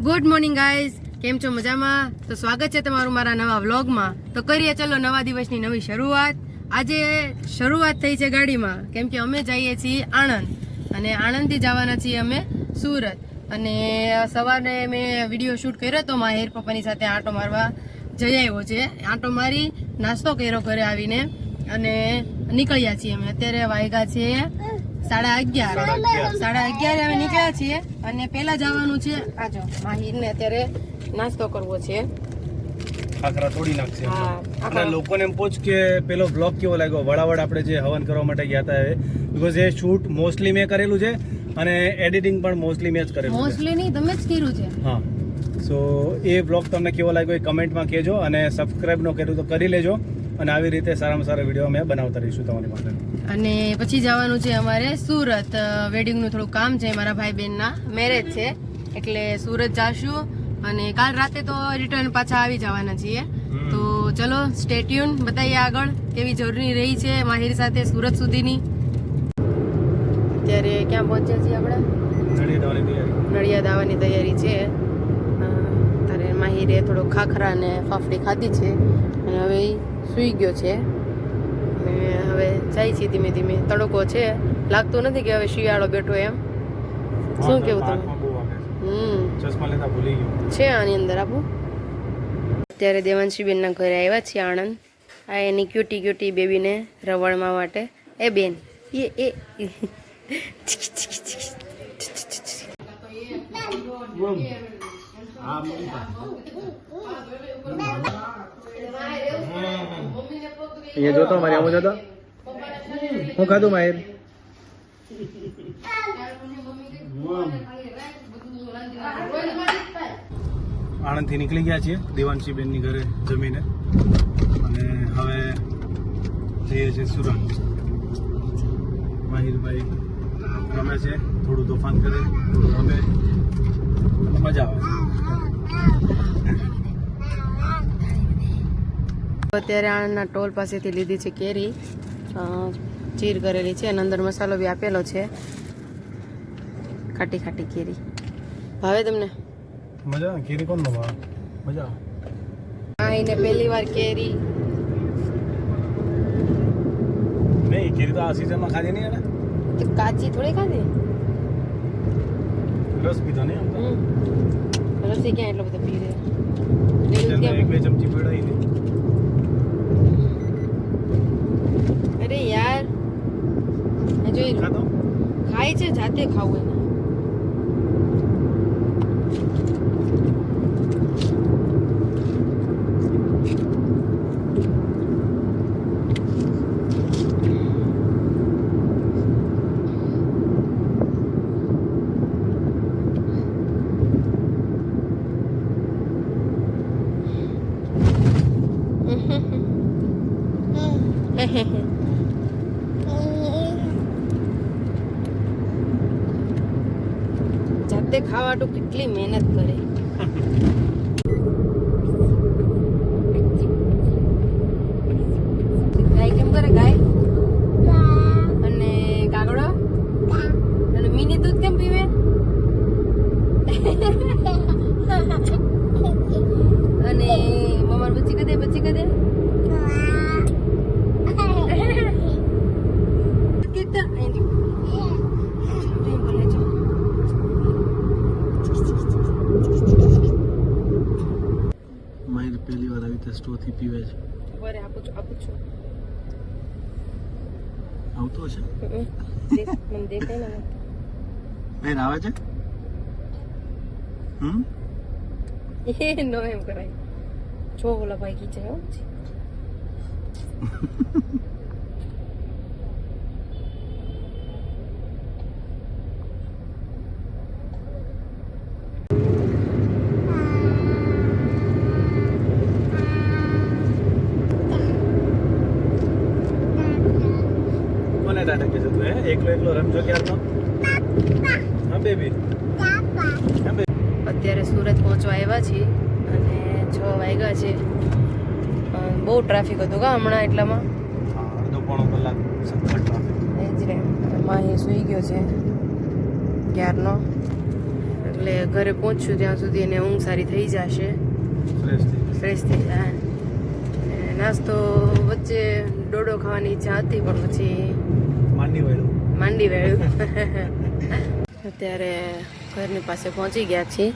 Good morning guys કેમ છો મજામાં? તો સ્વાગત છે તમારું મારા નવા વ્લોગમાં. તો કરીએ, ચલો, નવા દિવસની નવી શરૂઆત. આજે શરૂઆત થઈ છે ગાડીમાં. કેમ કે અમે જઈએ છીએ આણંદ. અને આણંદથી જવાના છીએ અમે સુરત. અને સવારે મેં વીડિયો શૂટ કર્યો હતો મારા હેર પપ્પાની સાથે આંટો મારવા જઈ આવ્યો છે. આંટો મારી નાસ્તો કર્યો ઘરે આવીને. અને નીકળ્યા છીએ અમે. અત્યારે વાયગા છે સાડા અગિયાર. સાડા અગિયારે. અમે નીકળ્યા છીએ અને પેલા જવાનું છે આજો માહિરને અત્યારે નાસ્તો કરવો છે. ખાખરા તોડી નાખશે હા, અને લોકોને એમ પૂછ કે પેલો બ્લોગ કેવો લાગ્યો? વડાવડ આપણે જે હવન કરવા માટે ગયા હતા એ. બીકોઝ એ શૂટ મોસ્ટલી મેં કરેલું છે અને એડિટિંગ પણ મોસ્ટલી મેં જ કરેલું છે. મોસ્ટલી નહીં તમે જ કર્યું છે. હા. સો એ બ્લોગ તમને કેવો લાગ્યો એ કમેન્ટમાં કહેજો અને સબસ્ક્રાઇબ ન કર્યું તો કરી લેજો. અને આવી રીતે સારામાં સારા વીડિયો અમે બનાવતા રહીશું તમારી માટે. અને પછી જવાનું છે અમારે સુરત. વેડિંગનું થોડું કામ છે મારા ભાઈ બહેનના મેરેજ છે. એટલે સુરત જાશું અને કાલ રાતે તો રિટર્ન પાછા આવી જવાના છીએ. તો ચલો સ્ટેટ્યુન બતાવીએ આગળ કેવી જર્ની રહી છે માહિર સાથે સુરત સુધીની. અત્યારે ક્યાં પહોંચ્યા છીએ આપણે? નડિયાદ આવવાની તૈયારી. છે. અત્યારે માહિરે થોડો ખાખરા અને ફાફડી ખાધી છે. અને હવે સૂઈ ગયો છે. અને હવે જાય છે ધીમે ધીમે. તડકો છે. લાગતું નથી કે હવે શિયાળો બેઠો એમ. શું કેવું તમે? છે. હમ. ચશ્મા લેતા ભૂલી ગયો. છે આની અંદર આપું. અત્યારે દેવાંશીબેનના ઘરે આવ્યા છીએ આણંદ. આ એની ક્યુટી ક્યુટી બેબીને રવાડવા માટે. એ બેન એ એ અહીંયા જોતો મારી આમ જોતો? હું ખાધું માહિર? આણંદથી નીકળી ગયા છીએ દેવાંશી બેનની ઘરે જમીને. અને હવે જઈએ છીએ સુરત. માહિરભાઈ રમે છે થોડું તોફાન કરે થોડું રમે. મજા આવે. અત્યારે આણંદના ટોલ પાસેથી લીધી છે કેરી. ચીર કરેલી છે અને અંદર મસાલો બી આપેલો છે. ખાટી ખાટી કેરી. ભાવે તમને? મજા કેરી કોણ ભાવે? મજા આવે. એને પહેલી વાર કેરી. નહીં કેરી તો આ સિઝનમાં ખાધી નહીં એને. તો કાચી થોડી ખાધી? રસ પીધો. હમ. રસી ક્યાં એટલો બધો પી લે એક બે ચમચી પીવડાવી દે અરે યાર. જોઈ ખાય છે જાતે ખાવું એને જાતે ખાવાટું કેટલી મહેનત કરે ગાય કેમ કરે ગાય અને કાગડો અને મિની દૂધ કેમ પીવે અને મમ્મા બચ્ચી કદે બચ્ચી કદે કેટલા અહીંથી અહીં બોલે છે માહિર પહેલી વાર આવી રીતે સ્ટોથી પીવે છે. બરે આપું છું આપું છું. આવતો હશે. મને દેખાય ને માહિર આવે છે? હમ? એ નો એમ કરાય. જો ઓલા ભાઈ કીચે હો. કોને ટાટા કે તું હે? એકલો એકલો રમજો ક્યારનો? હા બેબી. હા બેબી. અત્યારે સુરત પહોંચવા આવ્યા છીએ અને છ વાગ્યા છે. બહુ ટ્રાફિક હતું કા હમણાં એટલામાં? અડધો પોણો કલાક સખત ટ્રાફિક. એ જ રે માહી સૂઈ ગયો છે ક્યારનો? એટલે ઘરે પહોંચ્યું ત્યાં સુધી એને ઊંઘ સારી થઈ જશે. ફ્રેશ થઈ જાય નાસ્તો વચ્ચે ડોડો ખાવાની ઈચ્છા હતી પણ પછી માંડી વાળું માંડી વેળ્યું અત્યારે ઘરની પાસે પહોંચી ગયા છીએ.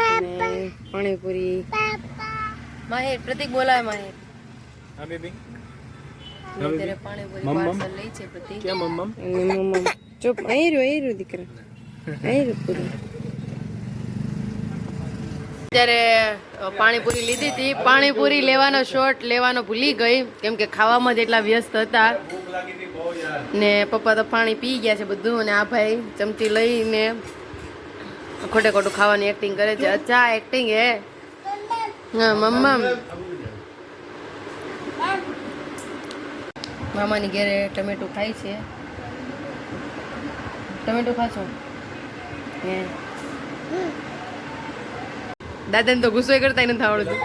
અને પાણીપુરી. માહિર પ્રતિક બોલાય માહેર. હા બેબી. અત્યારે પાણીપુરી પાર્સલ લઈ છે પ્રતિક. કેમ મમ્મમ અને ચૂપ અહીં રહ્યો અહીં રહ્યો દીકરા. અહીં રહ્યો પૂરી. અત્યારે પાણીપુરી લીધી હતી. પાણીપુરી લેવાનો શોર્ટ લેવાનો ભૂલી ગઈ કેમ કે ખાવામાં જ એટલા વ્યસ્ત હતા. ને પપ્પા તો પાણી પી ગયા છે બધું અને આ ભાઈ ચમચી લઈને ખોટે ખોટું ખાવાની એક્ટિંગ કરે છે. અચ્છા એક્ટિંગ હે. હા મમ્મા મામાની ઘેરે ટમેટું ખાય છે. ટમેટું ખાશો? દાદાને તો ગુસ્સો કરતા નથી આવડતું.